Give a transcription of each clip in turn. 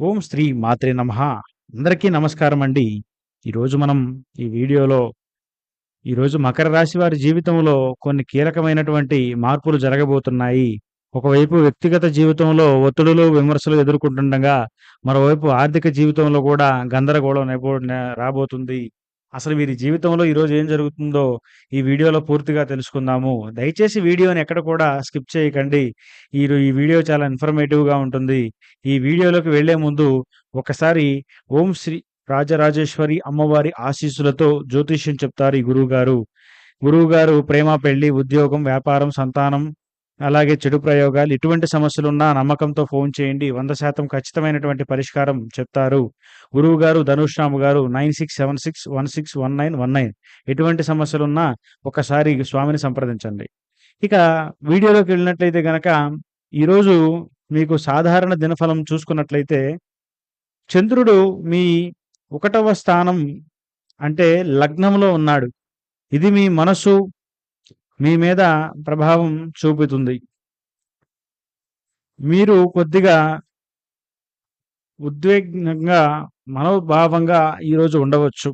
ఓం శ్రీ మాత్రే నమ. అందరికీ నమస్కారం అండి ఈరోజు మనం ఈ వీడియోలో ఈరోజు మకర రాశి వారి జీవితంలో కొన్ని కీలకమైనటువంటి మార్పులు జరగబోతున్నాయి. ఒకవైపు వ్యక్తిగత జీవితంలో ఒత్తిడులు విమర్శలు ఎదుర్కొంటుండగా మరోవైపు ఆర్థిక జీవితంలో కూడా గందరగోళం రాబోతుంది. అసలు వీరి జీవితంలో ఈరోజు ఏం జరుగుతుందో ఈ వీడియోలో పూర్తిగా తెలుసుకుందాము. దయచేసి వీడియోని ఎక్కడ కూడా స్కిప్ చేయకండి. ఈ ఈ వీడియో చాలా ఇన్ఫర్మేటివ్గా ఉంటుంది. ఈ వీడియోలోకి వెళ్ళే ముందు ఒకసారి ఓం శ్రీ రాజరాజేశ్వరి అమ్మవారి ఆశీస్సులతో జ్యోతిష్యం చెప్తారు ఈ గురువు గారు గురువు గారు ప్రేమ పెళ్ళి ఉద్యోగం వ్యాపారం సంతానం అలాగే చెడు ప్రయోగాలు ఇటువంటి సమస్యలున్నా నమ్మకంతో ఫోన్ చేయండి. వంద శాతం ఖచ్చితమైనటువంటి పరిష్కారం చెప్తారు. గురువు గారు ధనుష్రాము గారు nine six seven six one six one nine one nine. ఎటువంటి సమస్యలున్నా ఒకసారి స్వామిని సంప్రదించండి. ఇక వీడియోలోకి వెళ్ళినట్లయితే గనక ఈరోజు మీకు సాధారణ దినఫలం చూసుకున్నట్లయితే చంద్రుడు మీ ఒకటవ స్థానం అంటే లగ్నంలో ఉన్నాడు. ఇది మీ మనసు మీ మీద ప్రభావం చూపుతుంది. మీరు కొద్దిగా ఉద్వేగంగా మనోభావంగా ఈరోజు ఉండవచ్చు.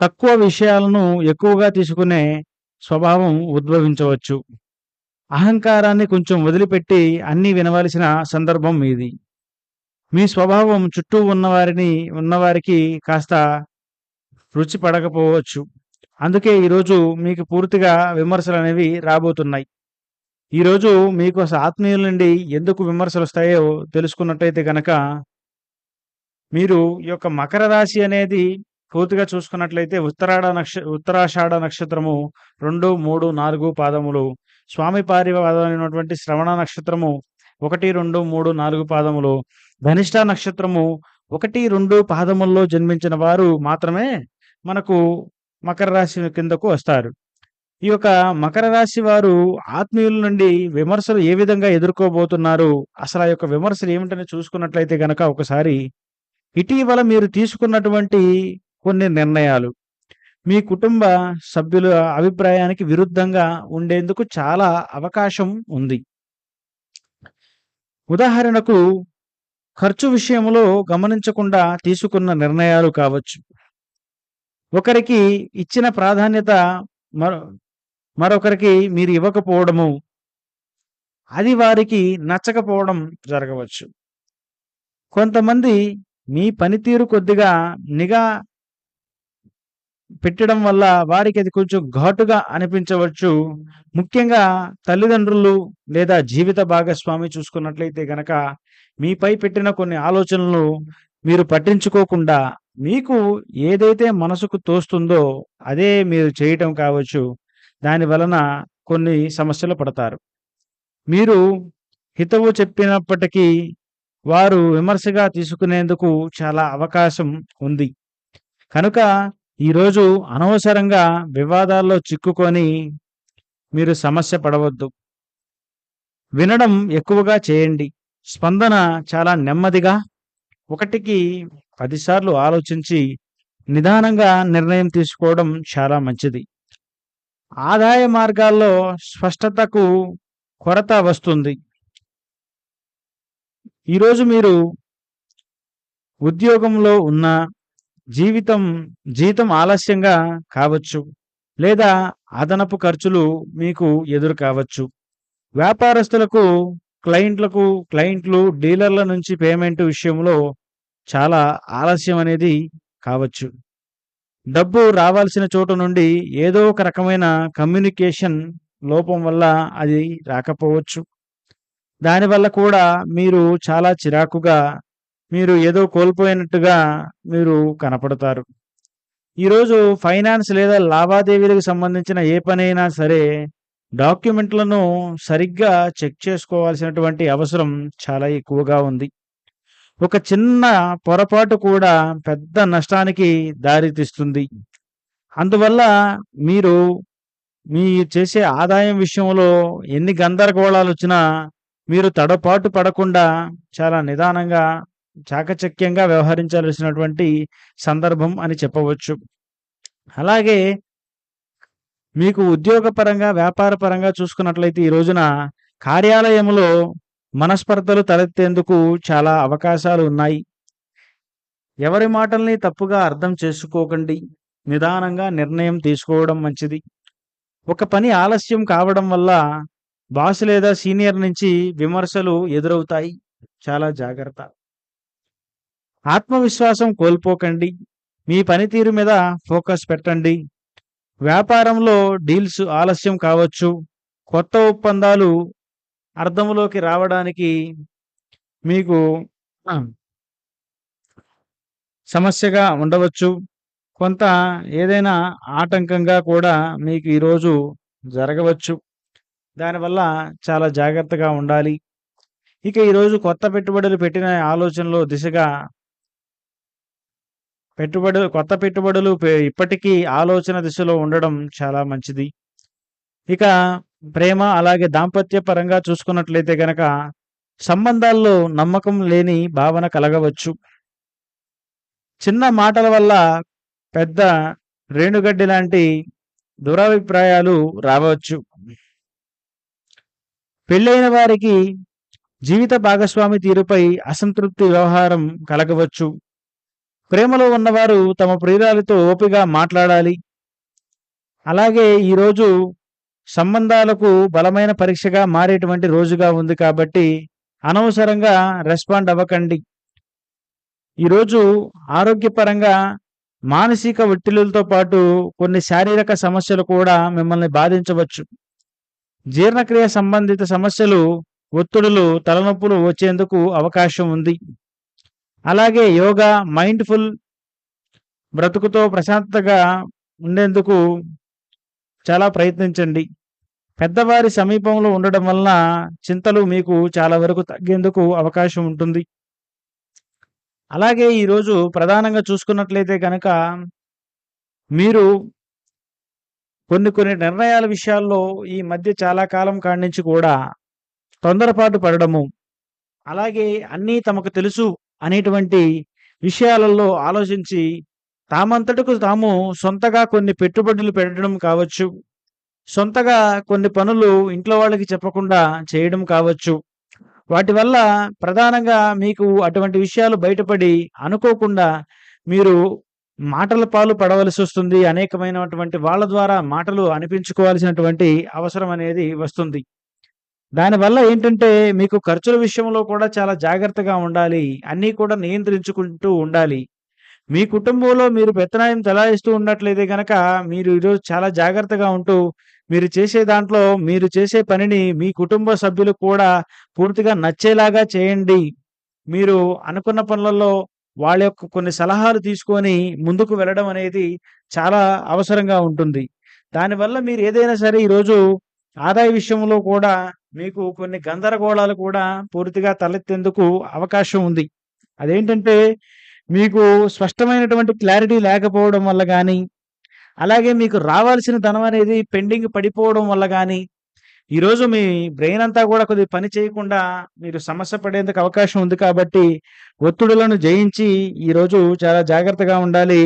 తక్కువ విషయాలను ఎక్కువగా తీసుకునే స్వభావం ఉద్భవించవచ్చు. అహంకారాన్ని కొంచెం వదిలిపెట్టి అన్నీ వినవలసిన సందర్భం మీది. మీ స్వభావం చుట్టూ ఉన్నవారిని ఉన్నవారికి కాస్త రుచి పడకపోవచ్చు. అందుకే ఈరోజు మీకు పూర్తిగా విమర్శలు అనేవి రాబోతున్నాయి. ఈరోజు మీకు ఆత్మీయుల నుండి ఎందుకు విమర్శలు వస్తాయో తెలుసుకున్నట్టయితే కనుక మీరు ఈ యొక్క మకర రాశి అనేది పూర్తిగా చూసుకున్నట్లయితే ఉత్తరాడ నక్ష ఉత్తరాషాఢ నక్షత్రము రెండు మూడు నాలుగు పాదములు స్వామి పారివాదమైనటువంటి శ్రవణ నక్షత్రము ఒకటి రెండు మూడు నాలుగు పాదములు ధనిష్ట నక్షత్రము ఒకటి రెండు పాదముల్లో జన్మించిన వారు మాత్రమే మనకు మకర రాశి కిందకు వస్తారు. ఈ యొక్క మకర రాశి వారు ఆత్మీయుల నుండి విమర్శలు ఏ విధంగా ఎదుర్కోబోతున్నారు? అసలు ఆ యొక్క విమర్శలు ఏమిటని చూసుకున్నట్లయితే గనక ఒకసారి ఇటీవల మీరు తీసుకున్నటువంటి కొన్ని నిర్ణయాలు. మీ కుటుంబ సభ్యుల అభిప్రాయానికి విరుద్ధంగా ఉండేందుకు చాలా అవకాశం ఉంది. ఉదాహరణకు ఖర్చు విషయంలో గమనించకుండా తీసుకున్న నిర్ణయాలు కావచ్చు. ఒకరికి ఇచ్చిన ప్రాధాన్యత మరో మరొకరికి మీరు ఇవ్వకపోవడము అది వారికి నచ్చకపోవడం జరగవచ్చు. కొంతమంది మీ పనితీరు కొద్దిగా నిఘా పెట్టడం వల్ల వారికి అది కొంచెం ఘాటుగా అనిపించవచ్చు. ముఖ్యంగా తల్లిదండ్రులు లేదా జీవిత భాగస్వామి చూసుకున్నట్లయితే గనక మీపై పెట్టిన కొన్ని ఆలోచనలు మీరు పట్టించుకోకుండా మీకు ఏదైతే మనసుకు తోస్తుందో అదే మీరు చేయటం కావచ్చు. దాని వలన కొన్ని సమస్యలు పడతారు. మీరు హితవు చెప్పినప్పటికీ వారు విమర్శగా తీసుకునేందుకు చాలా అవకాశం ఉంది. కనుక ఈరోజు అనవసరంగా వివాదాల్లో చిక్కుకొని మీరు సమస్య పడవద్దు. వినడం ఎక్కువగా చేయండి. స్పందన చాలా నెమ్మదిగా ఒకటికి పదిసార్లు ఆలోచించి నిదానంగా నిర్ణయం తీసుకోవడం చాలా మంచిది. ఆదాయ మార్గాల్లో స్పష్టతకు కొరత వస్తుంది. ఈరోజు మీరు ఉద్యోగంలో ఉన్న జీవితం జీతం ఆలస్యంగా కావచ్చు లేదా అదనపు ఖర్చులు మీకు ఎదురు కావచ్చు. వ్యాపారస్తులకు క్లయింట్లకు క్లయింట్లు డీలర్ల నుంచి పేమెంట్ విషయంలో చాలా ఆలస్యం అనేది కావచ్చు. డబ్బు రావాల్సిన చోటు నుండి ఏదో ఒక రకమైన కమ్యూనికేషన్ లోపం వల్ల అది రాకపోవచ్చు. దానివల్ల కూడా మీరు చాలా చిరాకుగా మీరు ఏదో కోల్పోయినట్టుగా మీరు కనపడతారు. ఈరోజు ఫైనాన్స్ లేదా లావాదేవీలకు సంబంధించిన ఏ పనైనా సరే డాక్యుమెంట్లను సరిగ్గా చెక్ చేసుకోవాల్సినటువంటి అవసరం చాలా ఎక్కువగా ఉంది. ఒక చిన్న పొరపాటు కూడా పెద్ద నష్టానికి దారితీస్తుంది. అందువల్ల మీరు మీ చేసే ఆదాయం విషయంలో ఎన్ని గందరగోళాలు వచ్చినా మీరు తడపాటు పడకుండా చాలా నిదానంగా చాకచక్యంగా వ్యవహరించాల్సినటువంటి సందర్భం అని చెప్పవచ్చు. అలాగే మీకు ఉద్యోగపరంగా వ్యాపారపరంగా చూసుకున్నట్లయితే ఈ రోజున కార్యాలయంలో మనస్పర్ధలు తలెత్తేందుకు చాలా అవకాశాలు ఉన్నాయి. ఎవరి మాటల్ని తప్పుగా అర్థం చేసుకోకండి. నిదానంగా నిర్ణయం తీసుకోవడం మంచిది. ఒక పని ఆలస్యం కావడం వల్ల బాస్ లేదా సీనియర్ నుంచి విమర్శలు ఎదురవుతాయి. చాలా జాగ్రత్త. ఆత్మవిశ్వాసం కోల్పోకండి. మీ పనితీరు మీద ఫోకస్ పెట్టండి. వ్యాపారంలో డీల్స్ ఆలస్యం కావచ్చు. కొత్త ఒప్పందాలు అర్థంలోకి రావడానికి మీకు సమస్యగా ఉండవచ్చు. కొంత ఏదైనా ఆటంకంగా కూడా మీకు ఈరోజు జరగవచ్చు. దానివల్ల చాలా జాగ్రత్తగా ఉండాలి. ఇక ఈరోజు కొత్త పెట్టుబడులు పెట్టిన ఆలోచనలో దిశగా పెట్టుబడులు కొత్త పెట్టుబడులు ఇప్పటికీ ఆలోచన దిశలో ఉండడం చాలా మంచిది. ఇక ప్రేమ అలాగే దాంపత్య పరంగా చూసుకున్నట్లయితే గనక సంబంధాల్లో నమ్మకం లేని భావన కలగవచ్చు. చిన్న మాటల వల్ల పెద్ద రేణుగడ్డి లాంటి దురాభిప్రాయాలు రావచ్చు. పెళ్ళైన వారికి జీవిత భాగస్వామి తీరుపై అసంతృప్తి వ్యవహారం కలగవచ్చు. ప్రేమలో ఉన్నవారు తమ ప్రియురాలితో ఓపిగా మాట్లాడాలి. అలాగే ఈరోజు సంబంధాలకు బలమైన పరీక్షగా మారేటువంటి రోజుగా ఉంది కాబట్టి అనవసరంగా రెస్పాండ్ అవ్వకండి. ఈరోజు ఆరోగ్యపరంగా మానసిక ఒత్తిళ్ళతో పాటు కొన్ని శారీరక సమస్యలు కూడా మిమ్మల్ని బాధించవచ్చు. జీర్ణక్రియ సంబంధిత సమస్యలు ఒత్తిడులు తలనొప్పులు వచ్చేందుకు అవకాశం ఉంది. అలాగే యోగా మైండ్ఫుల్ బ్రతుకుతో ప్రశాంతగా ఉండేందుకు చాలా ప్రయత్నించండి. పెద్దవారి సమీపంలో ఉండడం వలన చింతలు మీకు చాలా వరకు తగ్గేందుకు అవకాశం ఉంటుంది. అలాగే ఈరోజు ప్రధానంగా చూసుకున్నట్లయితే కనుక మీరు కొన్ని కొన్ని నిర్ణయాల విషయాల్లో ఈ మధ్య చాలా కాలం కాడి నుంచి కూడా తొందరపాటు పడడము అలాగే అన్నీ తమకు తెలుసు అనేటువంటి విషయాలలో ఆలోచించి తామంతటకు తాము సొంతగా కొన్ని పెట్టుబడులు పెట్టడం కావచ్చు. సొంతగా కొన్ని పనులు ఇంట్లో వాళ్ళకి చెప్పకుండా చేయడం కావచ్చు. వాటి వల్ల ప్రధానంగా మీకు అటువంటి విషయాలు బయటపడి అనుకోకుండా మీరు మాటల పాలు పడవలసి వస్తుంది. అనేకమైనటువంటి వాళ్ళ ద్వారా మాటలు అనిపించుకోవాల్సినటువంటి అవసరం అనేది వస్తుంది. దానివల్ల ఏంటంటే మీకు ఖర్చుల విషయంలో కూడా చాలా జాగ్రత్తగా ఉండాలి. అన్నీ కూడా నియంత్రించుకుంటూ ఉండాలి. మీ కుటుంబంలో మీరు పెత్తనాయం చలాయిస్తూ ఉన్నట్లయితే గనక మీరు ఈరోజు చాలా జాగ్రత్తగా ఉంటూ మీరు చేసే దాంట్లో మీరు చేసే పనిని మీ కుటుంబ సభ్యులు కూడా పూర్తిగా నచ్చేలాగా చేయండి. మీరు అనుకున్న పనులలో వాళ్ళ యొక్క కొన్ని సలహాలు తీసుకొని ముందుకు వెళ్ళడం అనేది చాలా అవసరంగా ఉంటుంది. దానివల్ల మీరు ఏదైనా సరే ఈరోజు ఆదాయ విషయంలో కూడా మీకు కొన్ని గందరగోళాలు కూడా పూర్తిగా తలెత్తేందుకు అవకాశం ఉంది. అదేంటంటే మీకు స్పష్టమైనటువంటి క్లారిటీ లేకపోవడం వల్ల కానీ అలాగే మీకు రావాల్సిన ధనం అనేది పెండింగ్ పడిపోవడం వల్ల కానీ ఈరోజు మీ బ్రెయిన్ అంతా కూడా కొద్దిగా పని చేయకుండా మీరు సమస్య పడేందుకు అవకాశం ఉంది కాబట్టి ఒత్తిడులను జయించి ఈరోజు చాలా జాగ్రత్తగా ఉండాలి.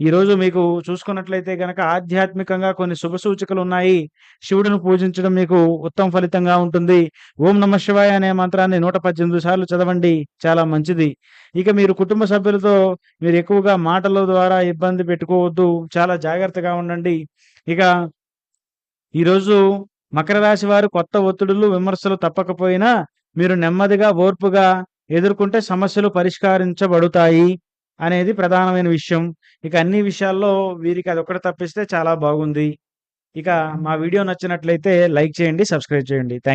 ఈరోజు మీకు చూసుకున్నట్లయితే గనక ఆధ్యాత్మికంగా కొన్ని శుభ సూచికలు ఉన్నాయి. శివుడిని పూజించడం మీకు ఉత్తమ ఫలితంగా ఉంటుంది. ఓం నమ శివాయ అనే మంత్రాన్ని నూట పద్దెనిమిది సార్లు చదవండి. చాలా మంచిది. ఇక మీరు కుటుంబ సభ్యులతో మీరు ఎక్కువగా మాటల ద్వారా ఇబ్బంది పెట్టుకోవద్దు. చాలా జాగ్రత్తగా ఉండండి. ఇక ఈరోజు మకర రాశి వారు కొత్త ఒత్తిడులు విమర్శలు తప్పకపోయినా మీరు నెమ్మదిగా ఓర్పుగా ఎదుర్కొంటే సమస్యలు పరిష్కరించబడుతాయి అనేది ప్రధానమైన విషయం. ఇక అన్ని విషయాల్లో వీరికి అదొక్కటి తప్పిస్తే చాలా బాగుంది. ఇక మా వీడియో నచ్చినట్లయితే లైక్ చేయండి సబ్స్క్రైబ్ చేయండి. థ్యాంక్